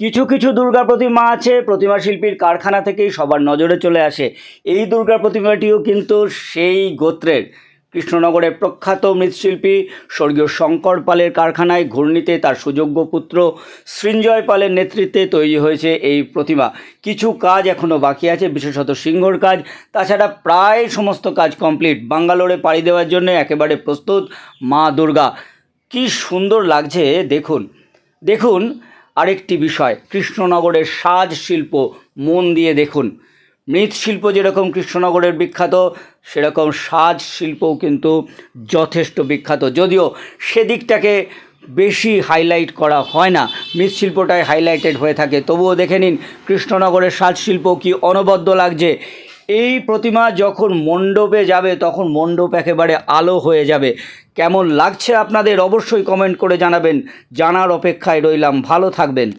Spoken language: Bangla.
কিছু কিছু দুর্গা প্রতিমা আছে, প্রতিমা শিল্পীর কারখানা থেকেই সবার নজরে চলে আসে। এই দুর্গা প্রতিমাটিও কিন্তু সেই গোত্রের। কৃষ্ণনগরের প্রখ্যাত মৃৎশিল্পী স্বর্গীয় শঙ্কর পালের কারখানায় ঘূর্ণিতে তার সুযোগ্য পুত্র সৃঞ্জয় পালের নেতৃত্বে তৈরি হয়েছে এই প্রতিমা। কিছু কাজ এখনও বাকি আছে, বিশেষত সিংহর কাজ। তাছাড়া প্রায় সমস্ত কাজ কমপ্লিট। বাঙ্গালোরে পাড়ি দেওয়ার জন্য একেবারে প্রস্তুত মা দুর্গা। কি সুন্দর লাগছে, দেখুন। দেখুন আরেকটি বিষয়, কৃষ্ণনগরের সাজ শিল্প, মন দিয়ে দেখুন। মৃৎশিল্প যেরকম কৃষ্ণনগরের বিখ্যাত, সেরকম সাজ শিল্পও কিন্তু যথেষ্ট বিখ্যাত। যদিও সেদিকটাকে বেশি হাইলাইট করা হয় না মৃৎশিল্পটাই হাইলাইটেড হয়ে থাকে। তবুও দেখে নিন, কৃষ্ণনগরের সাজ শিল্প কি অনবদ্য লাগছে? এই প্রতিমা যখন মণ্ডপে যাবে, তখন মণ্ডপ একেবারে আলো হয়ে যাবে। কেমন লাগছে আপনাদের অবশ্যই কমেন্ট করে জানাবেন। জানার অপেক্ষায় রইলাম। ভালো থাকবেন।